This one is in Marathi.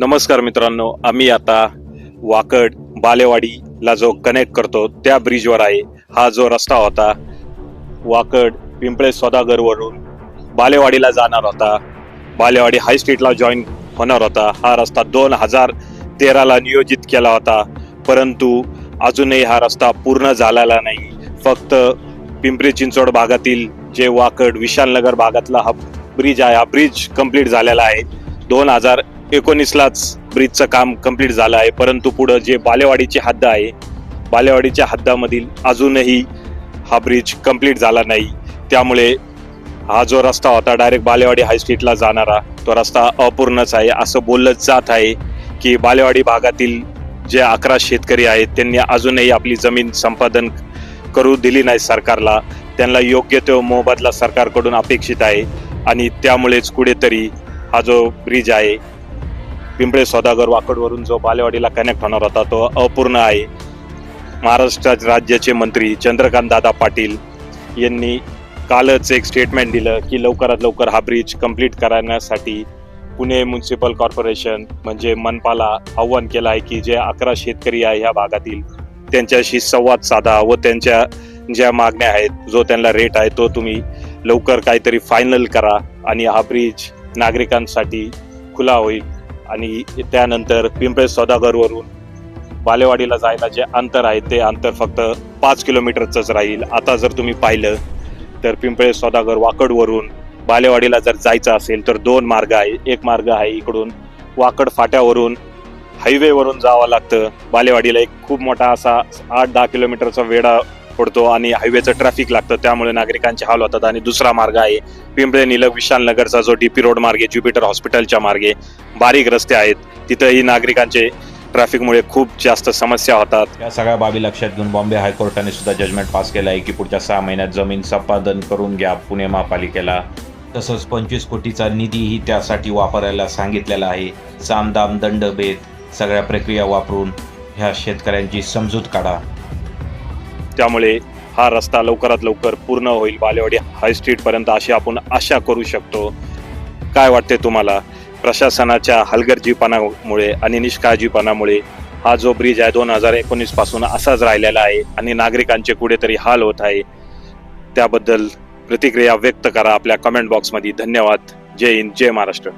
नमस्कार मित्रांनो आम्ही आता वाकड बालेवाडीला जो कनेक्ट करतो त्या ब्रिजवर आहे. हा जो रस्ता होता वाकड पिंपळे सौदागरवरून बालेवाडीला जाणार होता. बालेवाडी हाय स्ट्रीटला जॉईन होणार होता. हा रस्ता दोन हजार तेराला नियोजित केला होता. परंतु अजूनही हा रस्ता पूर्ण झालेला नाही. फक्त पिंपरी चिंचवड भागातील जे वाकड विशालनगर भागातला हा ब्रिज आहे हा ब्रिज कंप्लीट झालेला आहे. दोन हजार एकोणीसलाच ब्रिजचं काम कंप्लीट झालं आहे. परंतु पुढं जे बालेवाडीची हद्द आहे बालेवाडीच्या हद्दामधील अजूनही हा ब्रिज कंप्लीट झाला नाही. त्यामुळे हा जो रस्ता होता डायरेक्ट बालेवाडी हायस्ट्रीटला जाणारा तो रस्ता अपूर्णच आहे. असं बोललं जात आहे की बालेवाडी भागातील जे अकरा शेतकरी आहेत त्यांनी अजूनही आपली जमीन संपादन करू दिली नाही सरकारला. त्यांना योग्य तो मोबदला सरकारकडून अपेक्षित आहे आणि त्यामुळेच कुठेतरी हा जो ब्रिज आहे पिंपळे सौदागर वाकडवरून जो बालेवाडीला कनेक्ट होणार होता तो अपूर्ण आहे. महाराष्ट्र राज्याचे मंत्री चंद्रकांत दादा पाटील यांनी कालच एक स्टेटमेंट दिलं की लवकरात लवकर हा ब्रिज कंप्लीट करण्यासाठी पुणे म्युन्सिपल कॉर्पोरेशन म्हणजे मनपाला आव्हान केलं आहे की जे अकरा शेतकरी आहे ह्या भागातील त्यांच्याशी संवाद साधा व त्यांच्या ज्या मागण्या आहेत जो त्यांना रेट आहे तो तुम्ही लवकर काहीतरी फायनल करा आणि हा ब्रिज नागरिकांसाठी खुला होईल. आणि त्यानंतर पिंपळे सौदागरवरून बालेवाडीला जायला जे अंतर आहे ते अंतर फक्त पाच किलोमीटरचंच राहील. आता जर तुम्ही पाहिलं तर पिंपळे सौदागर वाकडवरून बालेवाडीला जर जायचं असेल तर दोन मार्ग आहे. एक मार्ग आहे इकडून वाकड फाट्यावरून हायवेवरून जावं लागतं. बालेवाडीला एक खूप मोठा असा आठ दहा किलोमीटरचा वेढा पडतो आणि हायवेचं ट्रॅफिक लागतं त्यामुळे नागरिकांचे हाल होतात. आणि दुसरा मार्ग आहे पिंपळे निलग विशालनगरचा जो डीपी रोड मार्गे ज्युपिटर हॉस्पिटलच्या मार्गे बारीक रस्ते आहेत. तिथंही नागरिकांचे ट्रॅफिकमुळे खूप जास्त समस्या होतात. या सगळ्या बाबी लक्षात घेऊन बॉम्बे हायकोर्टाने सुद्धा जजमेंट पास केला आहे की पुढच्या सहा महिन्यात जमीन संपादन करून घ्या पुणे महापालिकेला. तसंच पंचवीस कोटीचा निधीही त्यासाठी वापरायला सांगितलेला आहे. सामदाम दंड भेद सगळ्या प्रक्रिया वापरून ह्या शेतकऱ्यांची समजूत काढा. त्यामुळे हा रस्ता लवकरात लवकर पूर्ण होईल. बालेवाडी हाय स्ट्रीट पर्यंत अशी आपण आशा करू शकतो. काय वाटते तुम्हाला? प्रशासनाच्या हलगर्जीपणामुळे आणि निष्काळजीपणामुळे हा जो ब्रिज आहे दोन हजार एकोणीसपासून असाच राहिलेला आहे आणि नागरिकांचे कुठेतरी हाल होत आहे त्याबद्दल प्रतिक्रिया व्यक्त करा. आपल्या कमेंट बॉक्समध्ये धन्यवाद. जय हिंद जय महाराष्ट्र.